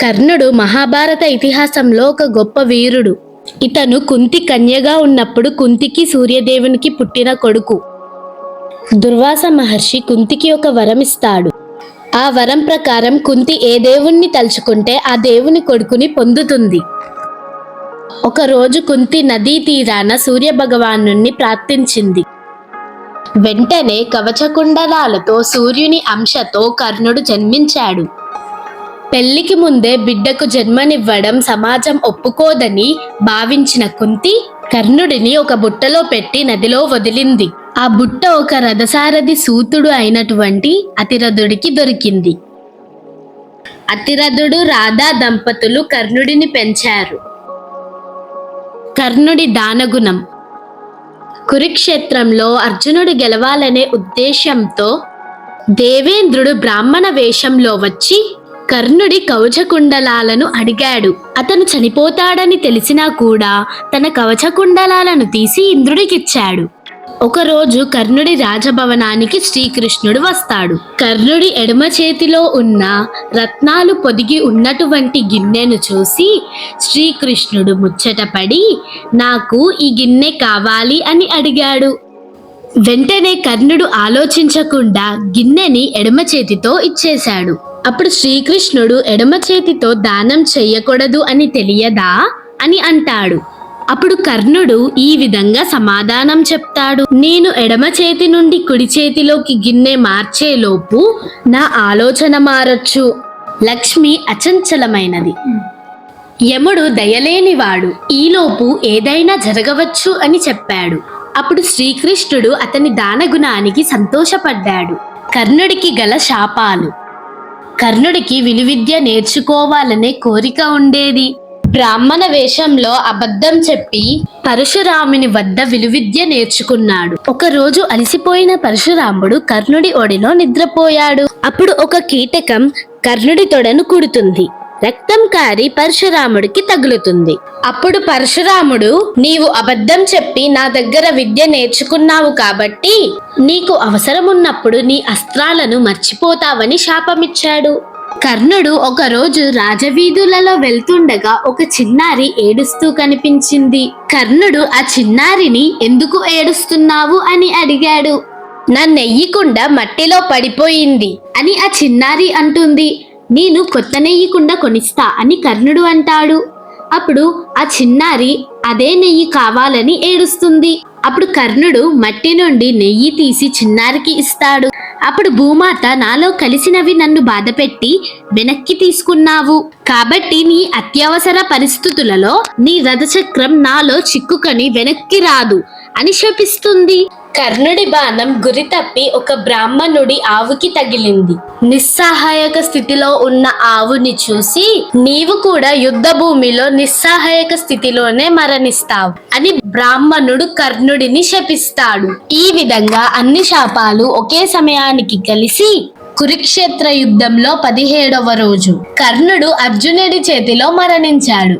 కర్ణుడు మహాభారత ఇతిహాసంలో ఒక గొప్ప వీరుడు. ఇతను కుంతి కన్యగా ఉన్నప్పుడు కుంతికి సూర్యదేవునికి పుట్టిన కొడుకు. దుర్వాస మహర్షి కుంతికి ఒక వరం ఇస్తాడు. ఆ వరం ప్రకారం కుంతి ఏ దేవుణ్ణి తలుచుకుంటే ఆ దేవుని కొడుకుని పొందుతుంది. ఒకరోజు కుంతి నదీ తీరాన సూర్య భగవాను ప్రార్థించింది. వెంటనే కవచకుండలాలతో సూర్యుని అంశతో కర్ణుడు జన్మించాడు. పెళ్ళికి ముందే బిడ్డకు జన్మనివ్వడం సమాజం ఒప్పుకోదని భావించిన కుంతి కర్ణుడిని ఒక బుట్టలో పెట్టి నదిలో వదిలింది. ఆ బుట్ట ఒక రథసారథి సూతుడు అయినటువంటి అతిరథుడికి దొరికింది. అతిరథుడు రాధా దంపతులు కర్ణుడిని పెంచారు. కర్ణుడి దానగుణం. కురుక్షేత్రంలో అర్జునుడు గెలవాలనే ఉద్దేశంతో దేవేంద్రుడు బ్రాహ్మణ వేషంలో వచ్చి కర్ణుడి కవచకుండలాలను అడిగాడు. అతను చనిపోతాడని తెలిసినా కూడా తన కవచకుండలాలను తీసి ఇంద్రుడికిచ్చాడు. ఒకరోజు కర్ణుడి రాజభవనానికి శ్రీకృష్ణుడు వస్తాడు. కర్ణుడి ఎడమ చేతిలో ఉన్న రత్నాలు పొదిగి ఉన్నటువంటి గిన్నెను చూసి శ్రీకృష్ణుడు ముచ్చటపడి నాకు ఈ గిన్నె కావాలి అని అడిగాడు. వెంటనే కర్ణుడు ఆలోచించకుండా గిన్నెని ఎడమ చేతితో ఇచ్చేశాడు. అప్పుడు శ్రీకృష్ణుడు ఎడమ చేతితో దానం చెయ్యకూడదు అని తెలియదా? అని అంటాడు. అప్పుడు కర్ణుడు ఈ విధంగా సమాధానం చెప్తాడు. నేను ఎడమ చేతి నుండి కుడి చేతిలోకి గిన్నె మార్చేలోపు నా ఆలోచన మారొచ్చు. లక్ష్మి అచంచలమైనది. యముడు దయలేనివాడు. ఈలోపు ఏదైనా జరగవచ్చు అని చెప్పాడు. అప్పుడు శ్రీకృష్ణుడు అతని దానగుణానికి సంతోషపడ్డాడు. కర్ణుడికి గల శాపాలు. కర్ణుడికి విలువిద్య నేర్చుకోవాలనే కోరిక ఉండేది. బ్రాహ్మణ వేషంలో అబద్ధం చెప్పి పరశురాముని వద్ద విలువిద్య నేర్చుకున్నాడు. ఒకరోజు అలసిపోయిన పరశురాముడు కర్ణుడి ఒడిలో నిద్రపోయాడు. అప్పుడు ఒక కీటకం కర్ణుడి తొడను కుడుతుంది. రక్తం కారి పరశురాముడికి తగులుతుంది. అప్పుడు పరశురాముడు నీవు అబద్ధం చెప్పి నా దగ్గర విద్య నేర్చుకున్నావు కాబట్టి నీకు అవసరమున్నప్పుడు నీ అస్త్రాలను మర్చిపోతావని శాపమిచ్చాడు. కర్ణుడు ఒకరోజు రాజవీధులలో వెళ్తుండగా ఒక చిన్నారి ఏడుస్తూ కనిపించింది. కర్ణుడు ఆ చిన్నారిని ఎందుకు ఏడుస్తున్నావు? అని అడిగాడు. నా మట్టిలో పడిపోయింది అని ఆ చిన్నారి అంటుంది. నేను కొత్త నెయ్యి కుండ కొనిస్తా అని కర్ణుడు అంటాడు. అప్పుడు ఆ చిన్నారి అదే నెయ్యి కావాలని ఏడుస్తుంది. అప్పుడు కర్ణుడు మట్టి నుండి నెయ్యి తీసి చిన్నారికి ఇస్తాడు. అప్పుడు భూమాత నాలో కలిసినవి నన్ను బాధపెట్టి వెనక్కి తీసుకున్నావు. కాబట్టి నీ అత్యవసర పరిస్థితులలో నీ రథచక్రం నాలో చిక్కుకొని వెనక్కి రాదు. అని శపిస్తుంది. కర్ణుడి బాణం గురి తప్పి ఒక బ్రాహ్మణుడి ఆవుకి తగిలింది. నిస్సహాయక స్థితిలో ఉన్న ఆవుని చూసి నీవు కూడా యుద్ధ భూమిలో నిస్సహాయక స్థితిలోనే మరణిస్తావు అని బ్రాహ్మణుడు కర్ణుడిని శపిస్తాడు. ఈ విధంగా అన్ని శాపాలు ఒకే సమయానికి కలిసి కురుక్షేత్ర యుద్ధంలో పదిహేడవ రోజు కర్ణుడు అర్జునుడి చేతిలో మరణించాడు.